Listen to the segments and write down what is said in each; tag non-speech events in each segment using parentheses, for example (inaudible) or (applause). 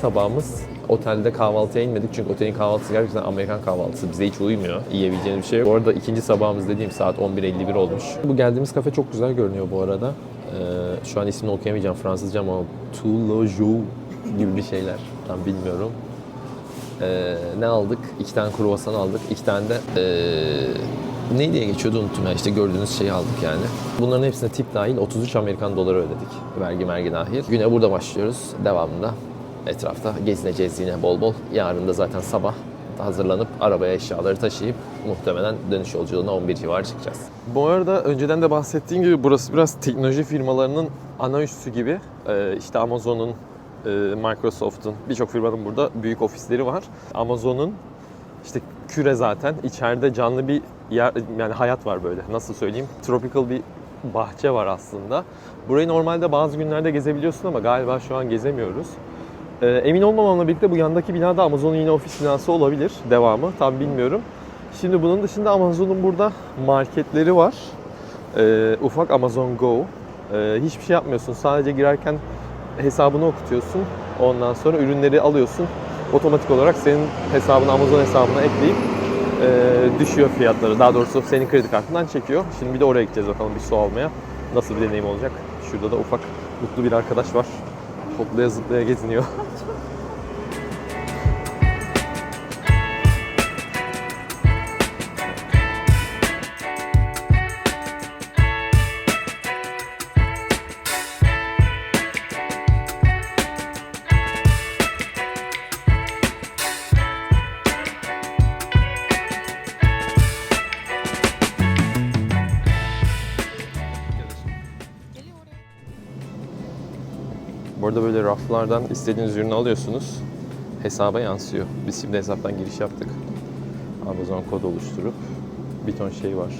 Sabahımız. Otelde kahvaltıya inmedik çünkü otelin kahvaltısı gerçekten Amerikan kahvaltısı. Bize hiç uymuyor. Yiyebileceğiniz bir şey yok. Bu arada ikinci sabahımız dediğim saat 11.51 olmuş. Bu geldiğimiz kafe çok güzel görünüyor bu arada. Ee, şu an ismini okuyamayacağım Fransızca ama Toulouse gibi bir şeyler. Tam bilmiyorum. Ee, ne aldık? İki tane kruvasan aldık. İki tane de ee, ne diye geçiyordu unuttum ya. İşte gördüğünüz şeyi aldık yani. Bunların hepsine tip dahil 33 Amerikan doları ödedik. Vergi mergi dahil. Güne burada başlıyoruz. Devamında etrafta gezineceğiz yine bol bol. Yarın da zaten sabah hazırlanıp arabaya eşyaları taşıyıp muhtemelen dönüş yolculuğuna 11 civarı çıkacağız. Bu arada önceden de bahsettiğim gibi burası biraz teknoloji firmalarının ana üssü gibi. Ee, işte Amazon'un, e, Microsoft'un birçok firmanın burada büyük ofisleri var. Amazon'un işte küre zaten içeride canlı bir yer yani hayat var böyle. Nasıl söyleyeyim? Tropical bir bahçe var aslında. Burayı normalde bazı günlerde gezebiliyorsun ama galiba şu an gezemiyoruz. Ee, emin olmamamla birlikte bu yandaki bina da Amazon'un yine ofis binası olabilir. Devamı tam bilmiyorum. Şimdi bunun dışında Amazon'un burada marketleri var. Ee, ufak Amazon Go. Ee, hiçbir şey yapmıyorsun. Sadece girerken hesabını okutuyorsun. Ondan sonra ürünleri alıyorsun. Otomatik olarak senin hesabını Amazon hesabına ekleyip e, düşüyor fiyatları. Daha doğrusu senin kredi kartından çekiyor. Şimdi bir de oraya gideceğiz bakalım bir su almaya. Nasıl bir deneyim olacak? Şurada da ufak mutlu bir arkadaş var. Toplaya zıplaya geziniyor. (laughs) Bu arada böyle raflardan istediğiniz ürünü alıyorsunuz. Hesaba yansıyor. Biz şimdi hesaptan giriş yaptık. Amazon kod oluşturup bir ton şey var.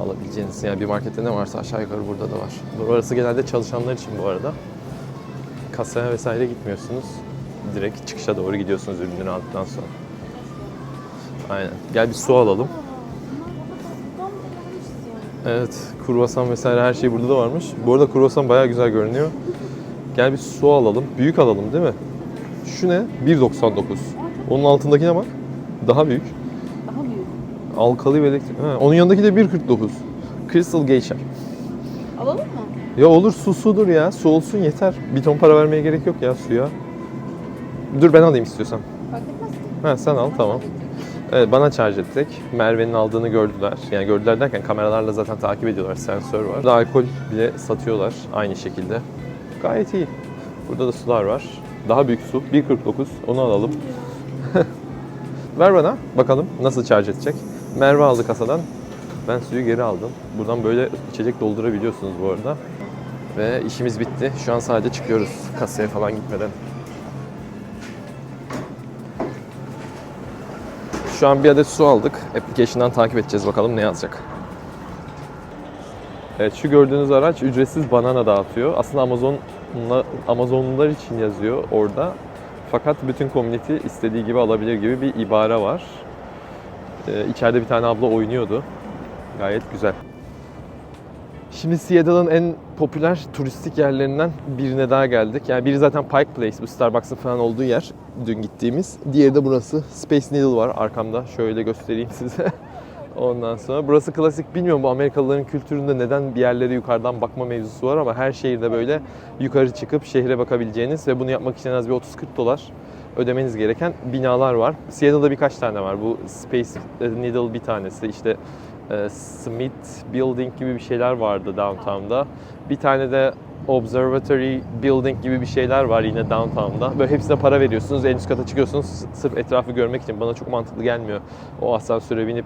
Alabileceğiniz yani bir markette ne varsa aşağı yukarı burada da var. Burası genelde çalışanlar için bu arada. Kasaya vesaire gitmiyorsunuz. Direkt çıkışa doğru gidiyorsunuz ürünleri aldıktan sonra. Aynen. Gel bir su alalım. Evet, kruvasan vesaire her şey burada da varmış. Bu arada kruvasan bayağı güzel görünüyor. Gel bir su alalım. Büyük alalım değil mi? Şu ne? 1.99. Onun altındakine bak. Daha büyük. Daha büyük. Alkali ve elektrik. Ha, onun yanındaki de 1.49. Crystal Geisha. Alalım mı? Ya olur su sudur ya. Su olsun yeter. Bir ton para vermeye gerek yok ya suya. Dur ben alayım istiyorsan. Fark etmez ki. Ha sen al tamam. Evet bana charge ettik. Merve'nin aldığını gördüler. Yani gördüler derken kameralarla zaten takip ediyorlar. Sensör var. Burada alkol bile satıyorlar aynı şekilde. Gayet iyi. Burada da sular var. Daha büyük su. 1.49. Onu alalım. (laughs) Ver bana. Bakalım nasıl charge edecek. Merve aldı kasadan. Ben suyu geri aldım. Buradan böyle içecek doldurabiliyorsunuz bu arada. Ve işimiz bitti. Şu an sadece çıkıyoruz kasaya falan gitmeden. Şu an bir adet su aldık. Application'dan takip edeceğiz bakalım ne yazacak. Evet şu gördüğünüz araç ücretsiz banana dağıtıyor. Aslında Amazon'la Amazonlular için yazıyor orada. Fakat bütün community istediği gibi alabilir gibi bir ibare var. Ee, içeride bir tane abla oynuyordu. Gayet güzel. Şimdi Seattle'ın en popüler turistik yerlerinden birine daha geldik. Yani biri zaten Pike Place, bu Starbucks'ın falan olduğu yer dün gittiğimiz. Diğeri de burası. Space Needle var arkamda. Şöyle göstereyim size. (laughs) Ondan sonra burası klasik bilmiyorum bu Amerikalıların kültüründe neden bir yerlere yukarıdan bakma mevzusu var ama her şehirde böyle yukarı çıkıp şehre bakabileceğiniz ve bunu yapmak için en az bir 30-40 dolar ödemeniz gereken binalar var. Seattle'da birkaç tane var. Bu Space Needle bir tanesi. İşte e, Smith Building gibi bir şeyler vardı downtown'da. Bir tane de Observatory Building gibi bir şeyler var yine downtown'da. Böyle hepsine para veriyorsunuz. En üst kata çıkıyorsunuz sırf etrafı görmek için. Bana çok mantıklı gelmiyor. O asansöre binip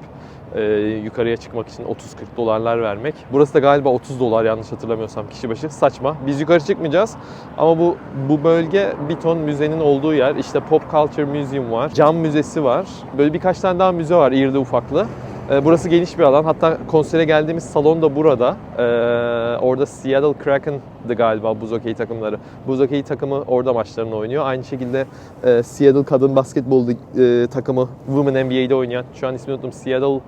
e, yukarıya çıkmak için 30-40 dolarlar vermek. Burası da galiba 30 dolar yanlış hatırlamıyorsam kişi başı. Saçma. Biz yukarı çıkmayacağız. Ama bu bu bölge bir ton müzenin olduğu yer. İşte Pop Culture Museum var. Cam müzesi var. Böyle birkaç tane daha müze var irili ufaklı. Ee, Burası geniş bir alan. Hatta konsere geldiğimiz salon da burada. Ee, orada Seattle Kraken'dı galiba buz hokeyi takımları. Buz hokeyi takımı orada maçlarını oynuyor. Aynı şekilde e, Seattle kadın basketbol e, takımı Women NBA'de oynayan. Şu an ismini unuttum. Seattle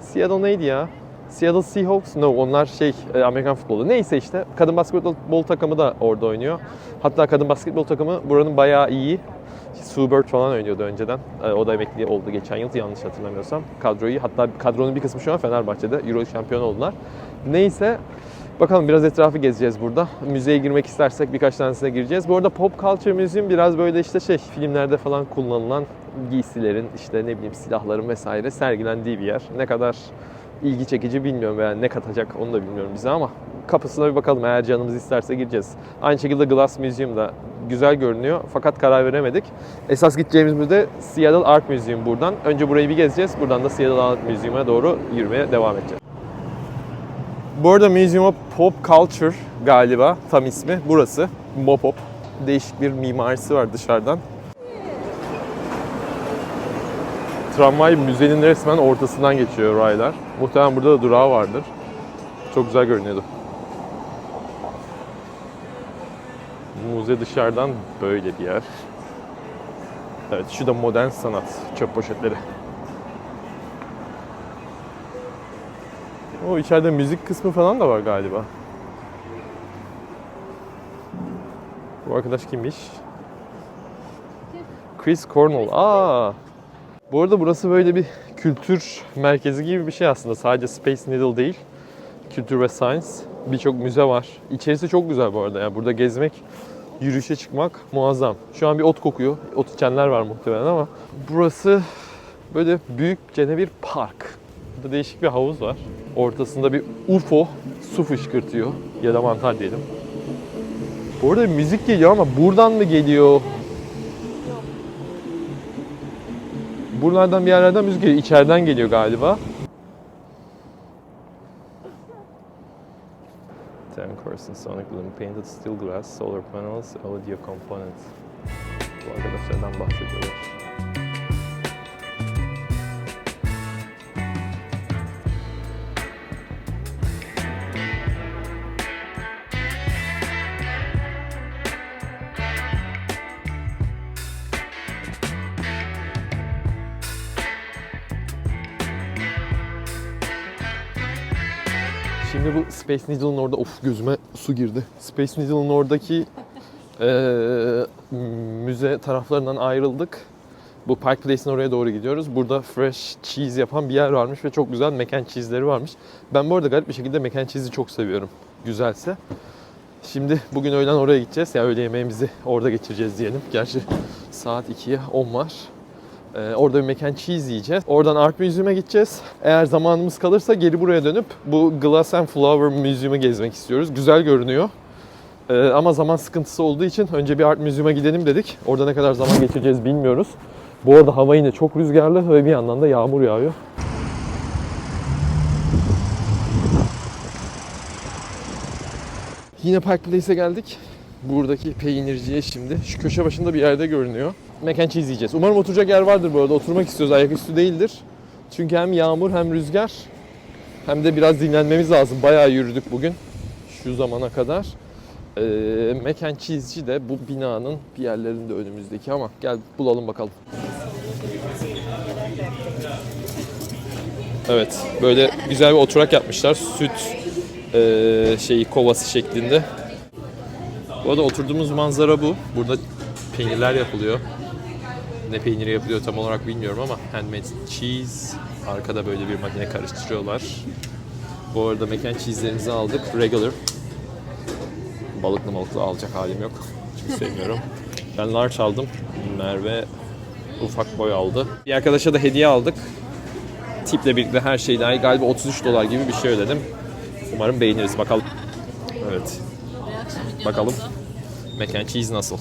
Seattle neydi ya? Seattle Seahawks, no onlar şey e, Amerikan futbolu. Neyse işte kadın basketbol takımı da orada oynuyor. Hatta kadın basketbol takımı buranın bayağı iyi. Sue falan oynuyordu önceden. E, O da emekli oldu geçen yıl yanlış hatırlamıyorsam. Kadroyu hatta kadronun bir kısmı şu an Fenerbahçe'de. Euro şampiyon oldular. Neyse bakalım biraz etrafı gezeceğiz burada. Müzeye girmek istersek birkaç tanesine gireceğiz. Bu arada Pop Culture Museum biraz böyle işte şey filmlerde falan kullanılan giysilerin işte ne bileyim silahların vesaire sergilendiği bir yer. Ne kadar ilgi çekici bilmiyorum yani ne katacak onu da bilmiyorum bize ama kapısına bir bakalım eğer canımız isterse gireceğiz. Aynı şekilde Glass Museum da güzel görünüyor fakat karar veremedik. Esas gideceğimiz müze Seattle Art Museum buradan. Önce burayı bir gezeceğiz. Buradan da Seattle Art Museum'a doğru yürümeye devam edeceğiz. Bu arada Museum of Pop Culture galiba tam ismi burası. Mopop. Değişik bir mimarisi var dışarıdan. Tramvay müzenin resmen ortasından geçiyor raylar. Muhtemelen burada da durağı vardır. Çok güzel görünüyordu. Müze dışarıdan böyle bir yer. Evet şu da modern sanat çöp poşetleri. O içeride müzik kısmı falan da var galiba. Bu arkadaş kimmiş? Chris Cornell. Aa. Bu arada burası böyle bir kültür merkezi gibi bir şey aslında. Sadece Space Needle değil. Kültür ve Science. Birçok müze var. İçerisi çok güzel bu arada. Yani burada gezmek, yürüyüşe çıkmak muazzam. Şu an bir ot kokuyor. Ot içenler var muhtemelen ama burası böyle büyükçe bir park. Burada değişik bir havuz var. Ortasında bir UFO su fışkırtıyor. Ya da mantar diyelim. Bu arada müzik geliyor ama buradan mı geliyor? Buralardan bir yerlerden müzik geliyor. İçeriden geliyor galiba. Ten Corson Sonic Bloom Painted Steel Glass Solar Panels Audio Component. Bu arkadaşlardan. Space Needle'ın orada of gözüme su girdi. Space Needle'ın oradaki eee, müze taraflarından ayrıldık. Bu Park Place'in oraya doğru gidiyoruz. Burada fresh cheese yapan bir yer varmış ve çok güzel mac and cheese'leri varmış. Ben bu arada garip bir şekilde mac and cheese'i çok seviyorum. Güzelse. Şimdi bugün öğlen oraya gideceğiz. Ya öğle yemeğimizi orada geçireceğiz diyelim. Gerçi saat 2'ye 10 var. Ee, orada bir mekan cheese yiyeceğiz. Oradan Art Museum'a gideceğiz. Eğer zamanımız kalırsa geri buraya dönüp bu Glass and Flower Museum'u gezmek istiyoruz. Güzel görünüyor. Ee, ama zaman sıkıntısı olduğu için önce bir Art Museum'a gidelim dedik. Orada ne kadar zaman geçireceğiz bilmiyoruz. Bu arada hava yine çok rüzgarlı ve bir yandan da yağmur yağıyor. Yine Park Place'e geldik. Buradaki peynirciye şimdi. Şu köşe başında bir yerde görünüyor. Mac and. Umarım oturacak yer vardır bu arada. Oturmak istiyoruz. Ayaküstü değildir. Çünkü hem yağmur hem rüzgar hem de biraz dinlenmemiz lazım. Bayağı yürüdük bugün. Şu zamana kadar. Ee, Mac and de bu binanın bir yerlerinde önümüzdeki ama gel bulalım bakalım. Evet, böyle güzel bir oturak yapmışlar. Süt eee, şeyi kovası şeklinde. Bu arada oturduğumuz manzara bu. Burada peynirler yapılıyor. Ne peyniri yapılıyor tam olarak bilmiyorum ama handmade cheese. Arkada böyle bir makine karıştırıyorlar. Bu arada mac and cheese'lerimizi aldık. Regular. Balıklı balıklı alacak halim yok. Çünkü sevmiyorum. (laughs) Ben large aldım. Merve ufak boy aldı. Bir arkadaşa da hediye aldık. Tiple birlikte her şey dahil galiba 33 dolar gibi bir şey ödedim. Umarım beğeniriz bakalım. Evet. Bakalım. Mac and cheese nasıl?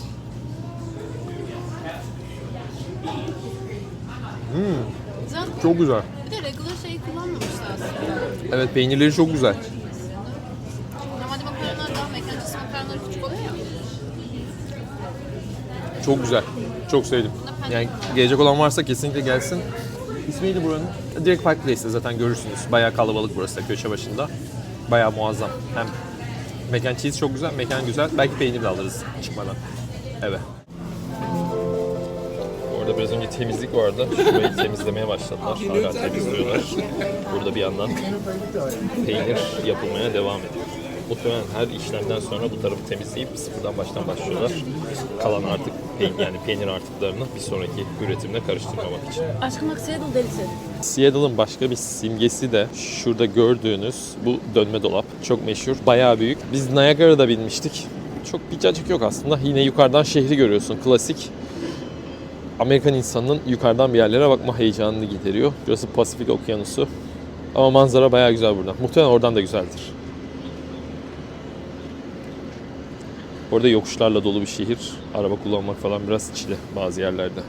Güzel. Çok güzel. Bir de regular şeyi kullanmamışlar aslında. Evet peynirleri çok güzel. Normalde makarnalar daha mekancısı makarnaları küçük oluyor ya. Çok güzel. Çok sevdim. Yani gelecek olan varsa kesinlikle gelsin. İsmi neydi buranın? Direkt Park Place'te zaten görürsünüz. Bayağı kalabalık burası da köşe başında. Bayağı muazzam. Hem mac and cheese çok güzel, mekan güzel. Belki peynir de alırız çıkmadan. Evet. Orada biraz önce temizlik vardı. Şurayı temizlemeye başladılar. Hala temizliyorlar. Burada bir yandan peynir yapılmaya devam ediyor. Muhtemelen her işlemden sonra bu tarafı temizleyip sıfırdan baştan başlıyorlar. Kalan artık peynir, yani peynir artıklarını bir sonraki üretimle karıştırmamak için. Aşkım bak Seattle delisi. Seattle'ın başka bir simgesi de şurada gördüğünüz bu dönme dolap. Çok meşhur, bayağı büyük. Biz Niagara'da binmiştik. Çok bir cacık yok aslında. Yine yukarıdan şehri görüyorsun. Klasik Amerikan insanının yukarıdan bir yerlere bakma heyecanını gideriyor. Burası Pasifik Okyanusu. Ama manzara bayağı güzel buradan. Muhtemelen oradan da güzeldir. Orada yokuşlarla dolu bir şehir. Araba kullanmak falan biraz çile bazı yerlerde.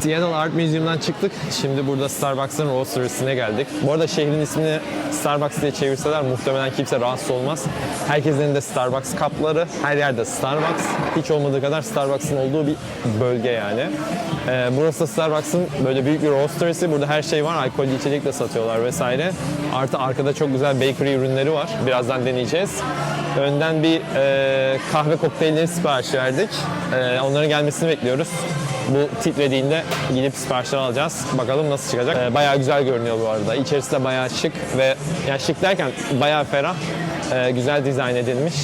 Seattle Art Museum'dan çıktık. Şimdi burada Starbucks'ın Roastery'sine geldik. Bu arada şehrin ismini Starbucks diye çevirseler muhtemelen kimse rahatsız olmaz. Herkesin elinde Starbucks kapları, her yerde Starbucks. Hiç olmadığı kadar Starbucks'ın olduğu bir bölge yani. Ee, burası Starbucks'ın böyle büyük bir roastery'si. Burada her şey var. Alkollü içecek de satıyorlar vesaire. Artı arkada çok güzel bakery ürünleri var. Birazdan deneyeceğiz. Önden bir e, kahve kokteylleri sipariş verdik. E, onların gelmesini bekliyoruz. Bu titrediğinde gidip siparişleri alacağız. Bakalım nasıl çıkacak. Ee, bayağı güzel görünüyor bu arada. İçerisi de bayağı şık ve yani şık derken bayağı ferah. Ee, güzel dizayn edilmiş.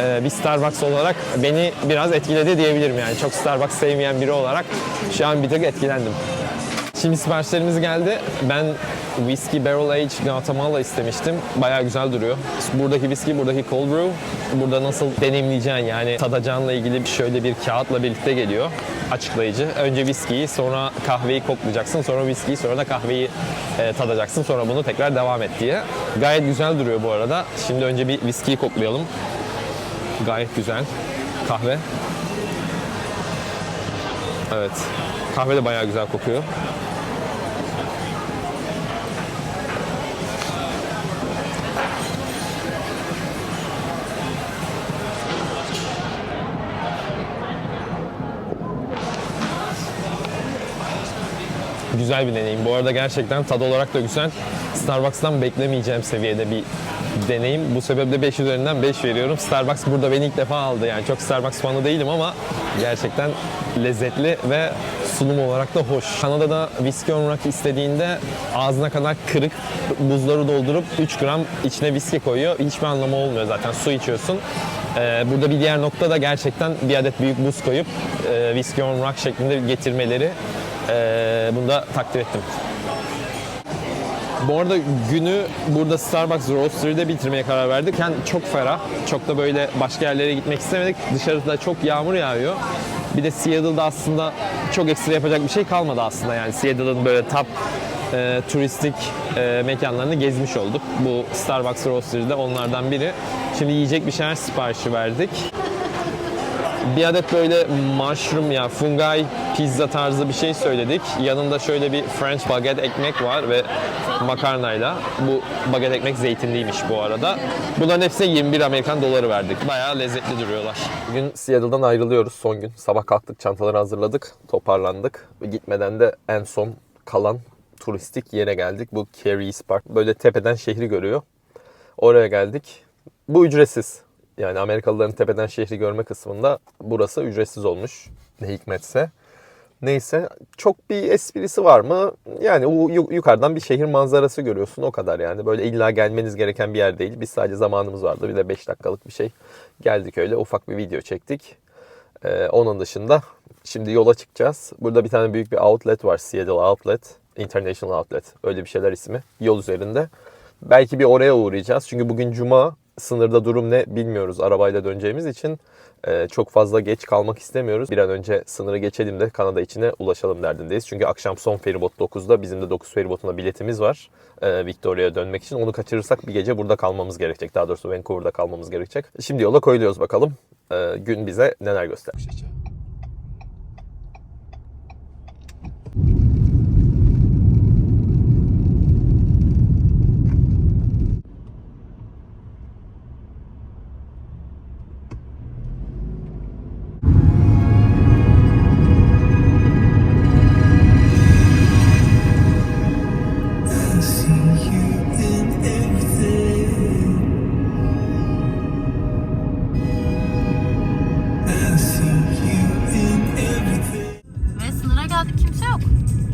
Ee, bir Starbucks olarak beni biraz etkiledi diyebilirim yani. Çok Starbucks sevmeyen biri olarak şu an bir tık etkilendim. Şimdi siparişlerimiz geldi. Ben Whiskey Barrel Aged Guatemala istemiştim. Bayağı güzel duruyor. Buradaki whiskey, buradaki cold brew. Burada nasıl deneyimleyeceğin yani tadacağınla ilgili şöyle bir kağıtla birlikte geliyor. Açıklayıcı. Önce whiskey'i, sonra kahveyi koklayacaksın. Sonra whiskey'i, sonra da kahveyi e, tadacaksın. Sonra bunu tekrar devam et diye. Gayet güzel duruyor bu arada. Şimdi önce bir whiskey'i koklayalım. Gayet güzel. Kahve. Evet. Kahve de bayağı güzel kokuyor. Güzel bir deneyim. Bu arada gerçekten tad olarak da güzel. Starbucks'tan beklemeyeceğim seviyede bir deneyim. Bu sebeple 5 üzerinden 5 veriyorum. Starbucks burada beni ilk defa aldı. Yani çok Starbucks fanı değilim ama gerçekten lezzetli ve sunum olarak da hoş. Kanada'da whiskey on rock istediğinde ağzına kadar kırık buzları doldurup 3 gram içine viski koyuyor. Hiçbir anlamı olmuyor zaten. Su içiyorsun. Ee, burada bir diğer nokta da gerçekten bir adet büyük buz koyup e, whiskey on rock şeklinde getirmeleri. Ee, bunu da takdir ettim. Bu arada günü burada Starbucks Roastery'de bitirmeye karar verdik. Yani çok ferah, çok da böyle başka yerlere gitmek istemedik. Dışarıda çok yağmur yağıyor. Bir de Seattle'da aslında çok ekstra yapacak bir şey kalmadı aslında. Yani Seattle'ın böyle top e, turistik e, mekanlarını gezmiş olduk. Bu Starbucks Roastery'de onlardan biri. Şimdi yiyecek bir şeyler siparişi verdik. Bir adet böyle mushroom ya fungi pizza tarzı bir şey söyledik. Yanında şöyle bir French baguette ekmek var ve makarnayla. Bu baguette ekmek zeytinliymiş bu arada. Bunların hepsine 21 Amerikan doları verdik. Bayağı lezzetli duruyorlar. Bugün Seattle'dan ayrılıyoruz son gün. Sabah kalktık, çantaları hazırladık, toparlandık. Ve gitmeden de en son kalan turistik yere geldik. Bu Carey's Park. Böyle tepeden şehri görüyor. Oraya geldik. Bu ücretsiz. Yani Amerikalıların tepeden şehri görme kısmında burası ücretsiz olmuş. Ne hikmetse. Neyse çok bir esprisi var mı? Yani yukarıdan bir şehir manzarası görüyorsun o kadar yani. Böyle illa gelmeniz gereken bir yer değil. Biz sadece zamanımız vardı. Bir de 5 dakikalık bir şey. Geldik öyle ufak bir video çektik. Ee, onun dışında şimdi yola çıkacağız. Burada bir tane büyük bir outlet var. Seattle Outlet. International Outlet. Öyle bir şeyler ismi. Yol üzerinde. Belki bir oraya uğrayacağız. Çünkü bugün cuma. Sınırda durum ne bilmiyoruz. Arabayla döneceğimiz için e, çok fazla geç kalmak istemiyoruz. Bir an önce sınırı geçelim de Kanada içine ulaşalım derdindeyiz. Çünkü akşam son feribot 9'da bizim de 9 feribotuna biletimiz var. E, Victoria'ya dönmek için. Onu kaçırırsak bir gece burada kalmamız gerekecek. Daha doğrusu Vancouver'da kalmamız gerekecek. Şimdi yola koyuluyoruz bakalım. E, gün bize neler gösterecek.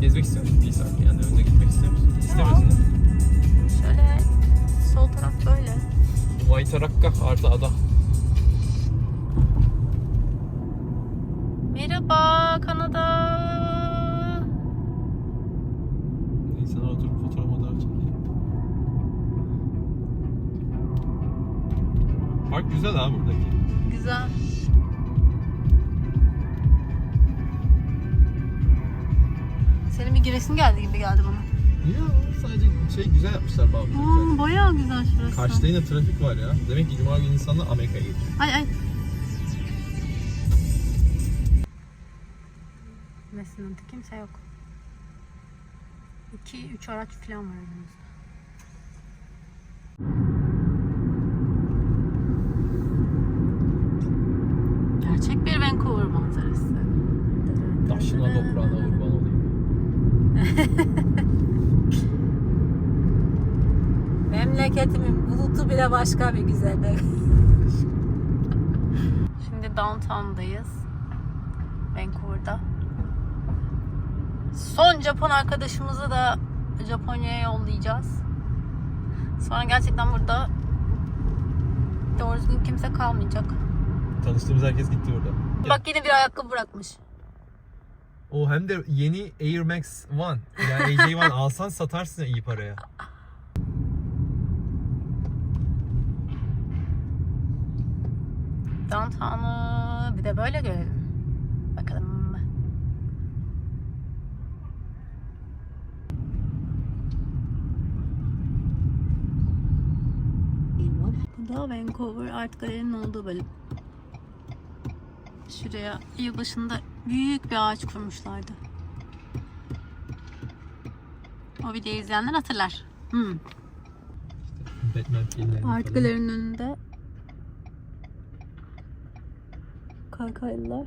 Gezmek istiyor musun? Saat yani önüne gitmek istiyor musun? Değil mi? Şöyle sol taraf böyle. Vaytarakka artı ada. Merhaba Kanada. İnsanlar oturup fotoğraf fotoğraf çekiyor. Park güzel ha buradaki. Güzel. Giresin geldi gibi geldi bana. Ya sadece şey güzel yapmışlar bazı. Aa, bayağı güzel şurası. Karşıda yine trafik var ya. Demek ki cuma günü insanlar Amerika'ya gidiyor. Ay ay. Sınırda kimse yok. 2-3 araç falan var önümüzde. Bile başka bir güzellik. Şimdi downtown'dayız. Vancouver'da. Son Japon arkadaşımızı da Japonya'ya yollayacağız. Sonra gerçekten burada doğru düzgün kimse kalmayacak. Tanıştığımız herkes gitti burada. Bak yine bir ayakkabı bırakmış. O hem de yeni Air Max One. Yani AJ1 alsan satarsın iyi paraya. (laughs) Downtown'u bir de böyle görelim. Bakalım. Bu da Vancouver Art Gallery'nin olduğu bölüm. Şuraya yılbaşında büyük bir ağaç kurmuşlardı. O videoyu izleyenler hatırlar. Hmm. Batman filmleri. Art Gallery'nin önünde kaykaylılar.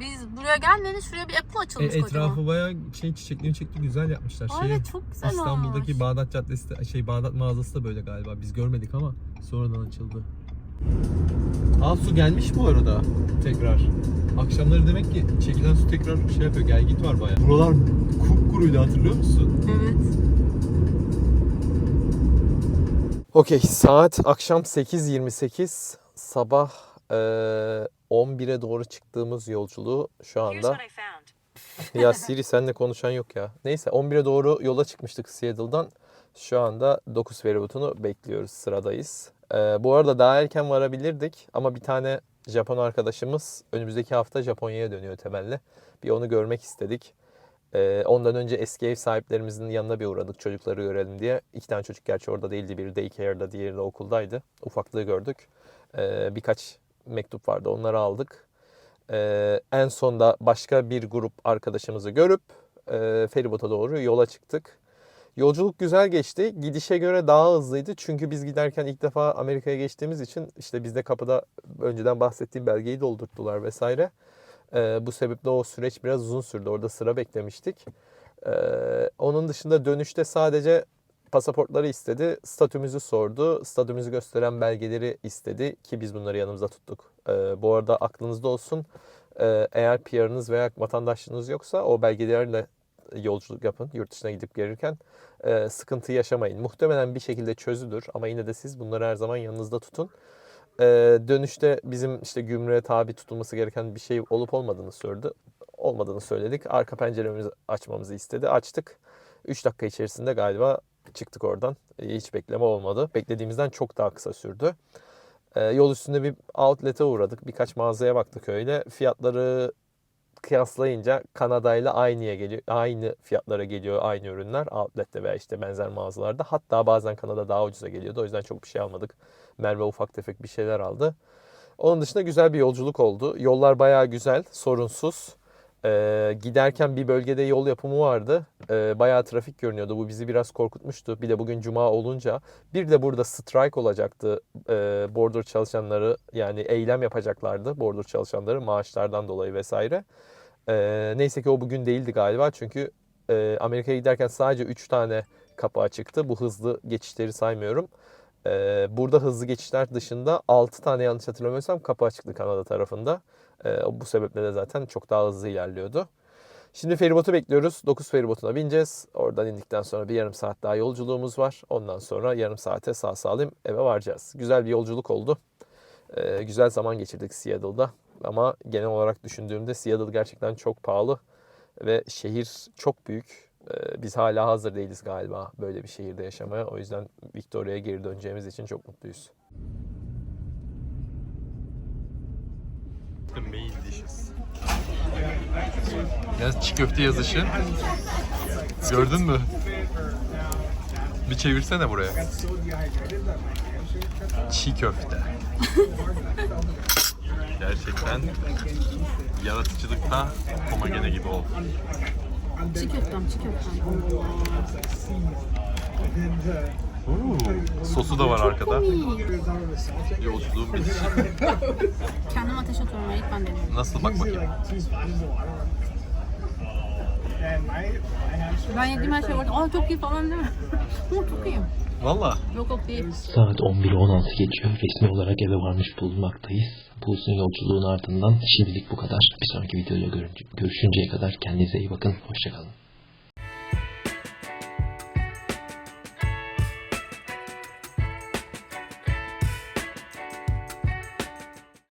Biz buraya gelmeden şuraya bir Apple E, açılmış etrafı kocaman. bayağı şey çiçekli çiçekli güzel yapmışlar. Ay, Şey, evet, çok güzel İstanbul'daki olmuş. Bağdat Caddesi de, şey Bağdat mağazası da böyle galiba. Biz görmedik ama sonradan açıldı. Aa su gelmiş bu arada tekrar. Akşamları demek ki çekilen su tekrar şey yapıyor. Gelgit var bayağı. Buralar kupkuruydu hatırlıyor musun? Evet. Okey saat akşam 8.28 sabah e, 11'e doğru çıktığımız yolculuğu şu anda (laughs) ya Siri senle konuşan yok ya. Neyse 11'e doğru yola çıkmıştık Seattle'dan. Şu anda 9 feribotunu bekliyoruz sıradayız. E, bu arada daha erken varabilirdik ama bir tane Japon arkadaşımız önümüzdeki hafta Japonya'ya dönüyor temelli. Bir onu görmek istedik. Ondan önce eski ev sahiplerimizin yanına bir uğradık çocukları görelim diye. İki tane çocuk gerçi orada değildi. Biri daycare'da, diğeri de okuldaydı. Ufaklığı gördük. Birkaç mektup vardı onları aldık. Ee, en sonda başka bir grup arkadaşımızı görüp e, feribota doğru yola çıktık. Yolculuk güzel geçti. Gidişe göre daha hızlıydı. Çünkü biz giderken ilk defa Amerika'ya geçtiğimiz için işte bizde kapıda önceden bahsettiğim belgeyi doldurttular vesaire. Ee, bu sebeple o süreç biraz uzun sürdü. Orada sıra beklemiştik. Ee, onun dışında dönüşte sadece pasaportları istedi. Statümüzü sordu. Statümüzü gösteren belgeleri istedi ki biz bunları yanımıza tuttuk. Ee, bu arada aklınızda olsun. Ee, eğer PR'ınız veya vatandaşlığınız yoksa o belgelerle yolculuk yapın yurt dışına gidip gelirken e, sıkıntı yaşamayın. Muhtemelen bir şekilde çözülür ama yine de siz bunları her zaman yanınızda tutun. E, dönüşte bizim işte gümrüğe tabi tutulması gereken bir şey olup olmadığını sordu. Olmadığını söyledik. Arka penceremizi açmamızı istedi. Açtık. 3 dakika içerisinde galiba çıktık oradan. E, hiç bekleme olmadı. Beklediğimizden çok daha kısa sürdü. E, yol üstünde bir outlet'e uğradık. Birkaç mağazaya baktık öyle. Fiyatları kıyaslayınca Kanada ile aynıya geliyor. Aynı fiyatlara geliyor aynı ürünler outlet'te veya işte benzer mağazalarda. Hatta bazen Kanada daha ucuza geliyordu. O yüzden çok bir şey almadık. Merve ufak tefek bir şeyler aldı. Onun dışında güzel bir yolculuk oldu. Yollar bayağı güzel, sorunsuz. Ee, giderken bir bölgede yol yapımı vardı. Ee, bayağı trafik görünüyordu. Bu bizi biraz korkutmuştu. Bir de bugün cuma olunca. Bir de burada strike olacaktı. Ee, border çalışanları yani eylem yapacaklardı. Border çalışanları maaşlardan dolayı vesaire. Ee, neyse ki o bugün değildi galiba. Çünkü e, Amerika'ya giderken sadece 3 tane kapı açıktı. Bu hızlı geçişleri saymıyorum. Ee, burada hızlı geçişler dışında 6 tane yanlış hatırlamıyorsam kapı açıktı Kanada tarafında. Ee, bu sebeple de zaten çok daha hızlı ilerliyordu. Şimdi feribotu bekliyoruz. 9 feribotuna bineceğiz. Oradan indikten sonra bir yarım saat daha yolculuğumuz var. Ondan sonra yarım saate sağ salim eve varacağız. Güzel bir yolculuk oldu. Ee, güzel zaman geçirdik Seattle'da. Ama genel olarak düşündüğümde Seattle gerçekten çok pahalı. Ve şehir çok büyük. Ee, biz hala hazır değiliz galiba böyle bir şehirde yaşamaya. O yüzden Victoria'ya geri döneceğimiz için çok mutluyuz. The main dishes. Yaz çiğ köfte yazışı. Gördün mü? Bir çevirsene buraya. Çiğ köfte. (laughs) Gerçekten yaratıcılıkta homogene gibi oldu. Çiğ köftem, çiğ köftem. Oo, sosu da var arkada. Yolculuğun bitişi. Kendim ateş atıyorum. İlk ben deniyorum. Nasıl bak bakayım. Ben yediğim her şey orada. Aa çok iyi falan değil mi? (laughs) Ama çok iyi. Valla. Yok yok değil. Saat 11'i 16 geçiyor. Resmi olarak eve varmış bulunmaktayız. Bu uzun yolculuğun ardından şimdilik bu kadar. Bir sonraki videoda görüşünceye kadar kendinize iyi bakın. Hoşçakalın.